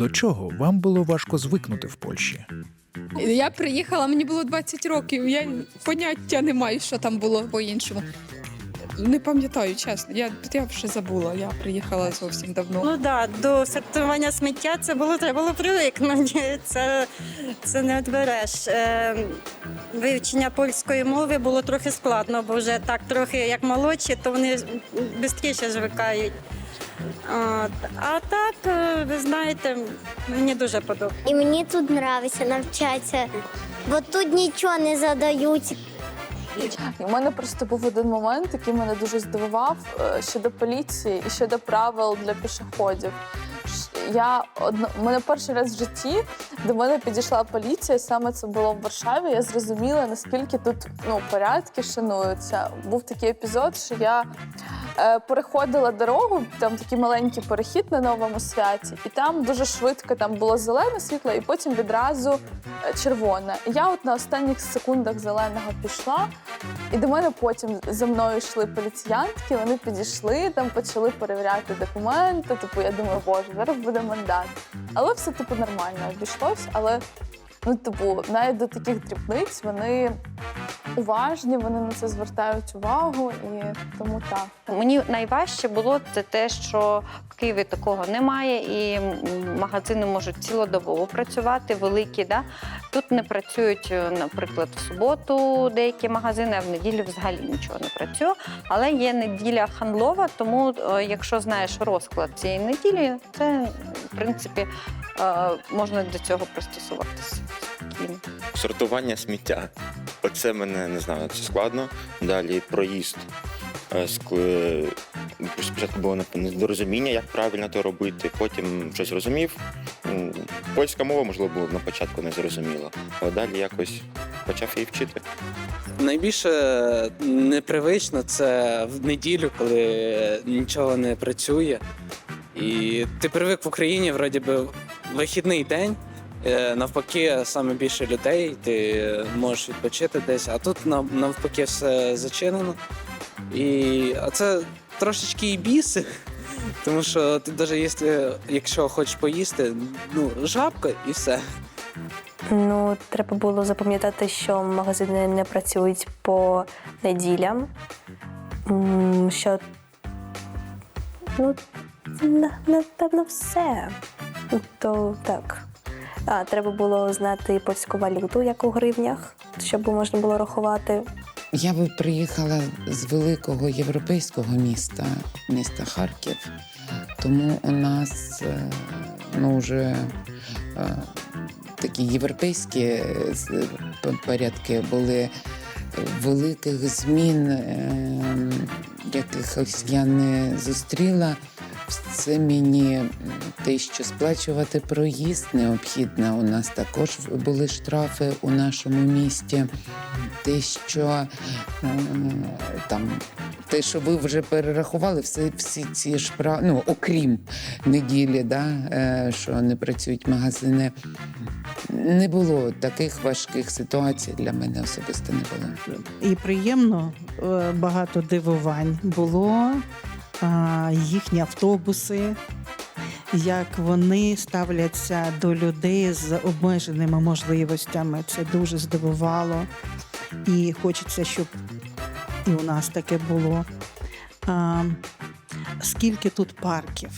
До чого вам було важко звикнути в Польщі? Я приїхала, мені було 20 років. Я поняття не маю, що там було по-іншому. Не пам'ятаю, чесно. Я, я вже забула. Я приїхала зовсім давно. Ну да, до сортування сміття це було треба було привикнути. Це, це не відбереш. Е, вивчення польської мови було трохи складно, бо вже так трохи як молодші, то вони швидше звикають. А так, е, ви знаєте, мені дуже подобається. І мені тут подобається навчатися, бо тут нічого не задають. У мене просто був один момент, який мене дуже здивував е, щодо поліції і щодо правил для пішоходів. Ш- Я одно у мене перший раз в житті до мене підійшла поліція. Саме це було в Варшаві. Я зрозуміла, наскільки тут ну порядки шануються. Був такий епізод, що я переходила дорогу, там такий маленький перехід на новому святі, і там дуже швидко там було зелене світло, і потім відразу е, червоне. Я от на останніх секундах зеленого пішла, і до мене потім за мною йшли поліціянтки. Вони підійшли, там почали перевіряти документи. Типу, я думаю, боже, зараз буде мандат. Але все типу нормально обійшлось. Але ну, типу, навіть до таких дрібниць вони уважні, вони на це звертають увагу, і тому так. Мені найважче було це те, що в Києві такого немає, і магазини можуть цілодобово працювати, великі. Да? Тут не працюють, е, наприклад, в суботу деякі магазини, а в неділю взагалі нічого не працює. Але є неділя хандлова, тому е, якщо знаєш розклад цієї неділі, це в принципі е, можна до цього пристосуватися. Сортування сміття. Оце мене не знаю, це складно. Далі проїзд. Е, е, Спочатку було недорозуміння, як правильно то робити, потім щось розумів. Польська мова, можливо, було на початку не зрозуміло, але далі якось почав її вчити. Найбільше непривично це в неділю, коли нічого не працює. І ти привик в Україні, вроді би, вихідний день. Е, Навпаки, саме більше людей, ти можеш відпочити десь, а тут нав- навпаки все зачинено. І а це трошечки і біси, тому що ти навіть якщо хочеш поїсти, ну, жабка і все. Ну, треба було запам'ятати, що магазини не працюють по неділям. Що ну, напевно, все. То так. А, треба було знати польську валюту, як у гривнях, щоб можна було рахувати. Я би приїхала з великого європейського міста, міста Харків. Тому у нас е, ну, вже е, такі європейські порядки були великих змін, е, якихось я не зустріла. Це мені те, що сплачувати проїзд необхідно. У нас також були штрафи у нашому місті. Те, що там те, що ви вже перерахували, всі, всі ці ж прав... ну, окрім неділі, да, е, що не працюють магазини. Не було таких важких ситуацій для мене особисто не було. і приємно е, багато дивувань було. Їхні автобуси, як вони ставляться до людей з обмеженими можливостями. Це дуже здивувало. І хочеться, щоб і у нас таке було. А, Скільки тут парків?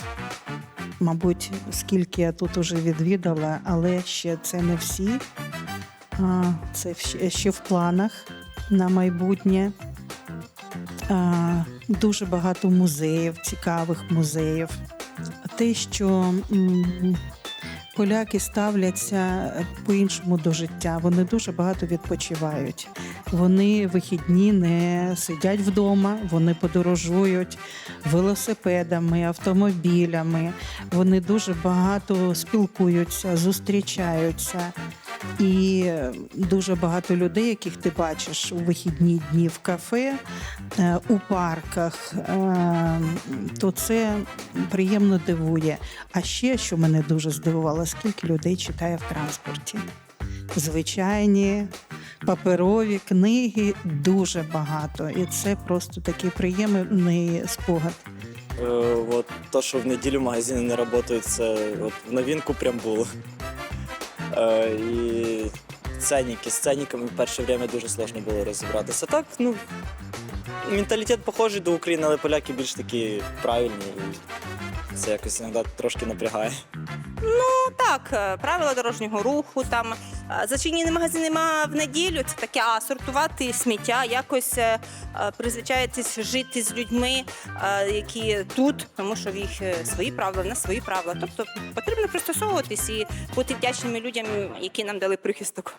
Мабуть, скільки я тут уже відвідала, але ще це не всі. Це ще в планах на майбутнє. Дуже багато музеїв, цікавих музеїв. Те, що поляки ставляться по-іншому до життя, вони дуже багато відпочивають. Вони вихідні не сидять вдома, вони подорожують велосипедами, автомобілями. Вони дуже багато спілкуються, зустрічаються. І дуже багато людей, яких ти бачиш у вихідні дні в кафе, е, у парках, е, то це приємно дивує. А ще, що мене дуже здивувало, скільки людей читає в транспорті. Звичайні паперові книги дуже багато. І це просто такий приємний спогад. Е, от то, що в неділю магазини не працюють, це от в новинку прям було. Е, і ценники. З ценниками в перше время дуже сложно було розібратися. Так, ну, менталітет похожий до України, але поляки більш такі правильні. І це якось іноді трошки напрягає. Ну Так, е, правила дорожнього руху, там зачинені магазини нема в неділю, це таке, а сортувати сміття, якось е, е, призвичаєтесь жити з людьми, е, які тут, тому що в їх свої правила, в нас свої правила. Тобто потрібно пристосовуватись і бути вдячними людям, які нам дали прихисток.